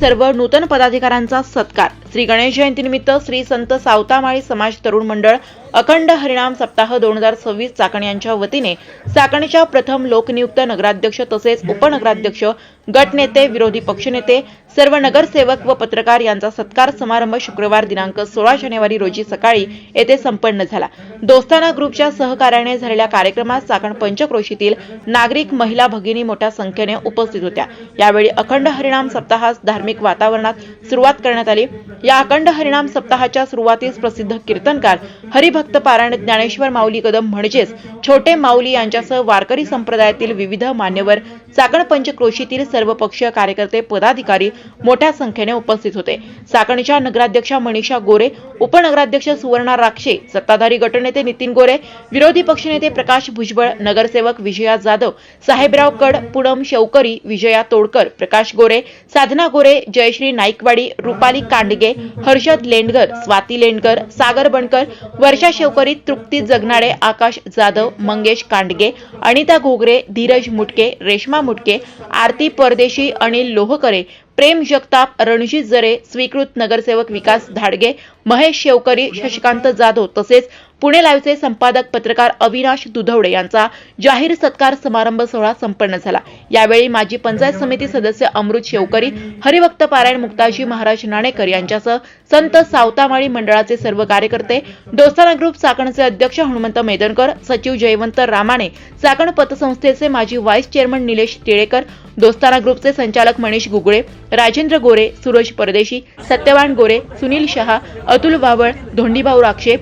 सर्व नूतन पदाधिकाऱ्यांचा सत्कार. श्री गणेश जयंतीनिमित्त श्री संत सावतामाळी समाज तरुण मंडळ अखंड हरिणाम सप्ताह दोन हजार सव्वीस चाकण यांच्या वतीने चाकणच्या प्रथम लोकनियुक्त नगराध्यक्ष तसेच उपनगराध्यक्ष गटनेते विरोधी पक्षनेते सर्व नगरसेवक व पत्रकार यांचा सत्कार समारंभ शुक्रवार दिनांक सोळा जानेवारी रोजी सकाळी येथे संपन्न झाला. दोस्ताना ग्रुपच्या सहकार्याने झालेल्या कार्यक्रमात चाकण पंचक्रोशीतील नागरिक महिला भगिनी मोठ्या संख्येने उपस्थित होत्या. यावेळी अखंड हरिणाम सप्ताहास धार्मिक वातावरणात सुरुवात करण्यात आली. या अखंड हरिणाम सप्ताहाच्या सुरुवातीस प्रसिद्ध कीर्तनकार हरिभक्त पारायण ज्ञानेश्वर माऊली कदम म्हणजेच छोटे माऊली यांच्यासह वारकरी संप्रदायातील विविध मान्यवर चाकण पंचक्रोशीतील सर्व पक्षीय कार्यकर्ते पदाधिकारी मोठ्या संख्येने उपस्थित होते. चाकणच्या नगराध्यक्षा मनीषा गोरे उपनगराध्यक्ष सुवर्णा राक्षे सत्ताधारी गटनेते नितीन गोरे विरोधी पक्षनेते प्रकाश भुजबळ नगरसेवक विजया जाधव साहेबराव कड पूनम शेवकरी विजया तोडकर प्रकाश गोरे साधना गोरे जयश्री नाईकवाडी रुपाली कांडगे हर्षद लेंडगर स्वाती लेंडकर सागर बनकर वर्षा शेवकरी तृप्ती जगनाडे आकाश जाधव मंगेश कांडगे अनिता घोगरे धीरज मुटके रेश्मा मुटके आरती परदेशी अनिल लोहकरे प्रेम जगताप रणजित जरे स्वीकृत नगरसेवक विकास धाडगे महेश शेवकरी शशिकांत जाधव तसेच पुणे लाईव्हचे संपादक पत्रकार अविनाश दुधवडे यांचा जाहीर सत्कार समारंभ सोहळा संपन्न झाला. यावेळी माजी पंचायत समिती सदस्य अमृत शेवकरी हरिभक्त पारायण मुक्ताजी महाराज नाणेकर यांच्यासह संत सावतामाळी मंडळाचे सर्व कार्यकर्ते दोस्ताना ग्रुप चाकणचे अध्यक्ष हनुमंत मेदनकर सचिव जयवंत रामाणे चाकण पतसंस्थेचे माजी व्हाईस चेअरमन निलेश टिळेकर दोस्ताना ग्रुपचे संचालक मनीष गुगळे राजेंद्र गोरे सूरज परदेशी सत्यवान गोरे सुनील शहा अतुल बावळ धोंडीभाऊ राक्षे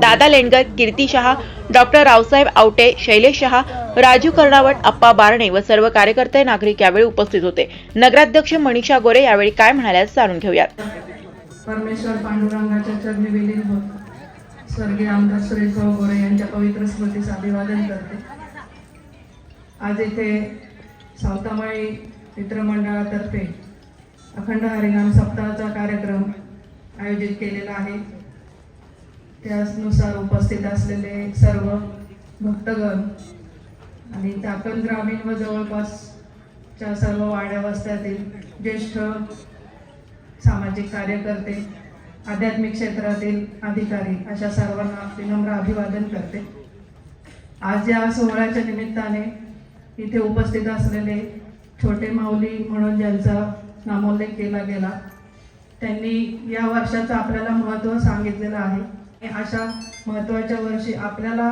दादा लेंडगर कीर्ती शहा डॉक्टर रावसाहेब आवटे शैलेश शहा राजू कर्णावट अप्पा बारणे व सर्व कार्यकर्ते नागरिक यावेळी उपस्थित होते. नगराध्यक्ष मनीषा गोरे यावेळी काय म्हणाल्या जाणून घेऊयात. परमेश्वर पांडुरंगाच्या चरणी विलीन होत. स्वर्गीय आमदार सुरेशभाऊ गोरे यांच्या पवित्र स्मृतीस अभिवादन करते. आज येथे सावतामाळी मित्रमंडळातर्फे अखंड हरिनाम सप्ताहाचा कार्यक्रम आयोजित केलेला आहे. त्यानुसार उपस्थित असलेले सर्व भक्तगण आणि चाकण ग्रामीण व जवळपासच्या सर्व वाड्या वस्त्यातील ज्येष्ठ सामाजिक कार्यकर्ते आध्यात्मिक क्षेत्रातील अधिकारी अशा सर्वांना विनम्र अभिवादन करते. आज या सोहळ्याच्या निमित्ताने इथे उपस्थित असलेले छोटे माऊली म्हणून ज्यांचा नामोल्लेख केला गेला त्यांनी या वर्षाचं आपल्याला महत्त्व सांगितलेलं आहे. अशा महत्त्वाच्या वर्षी आपल्याला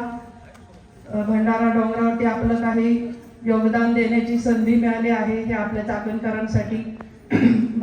भंडारा डोंगरावरती आपलं काही योगदान देण्याची संधी मिळाली आहे हे आपल्या चाकणकरांसाठी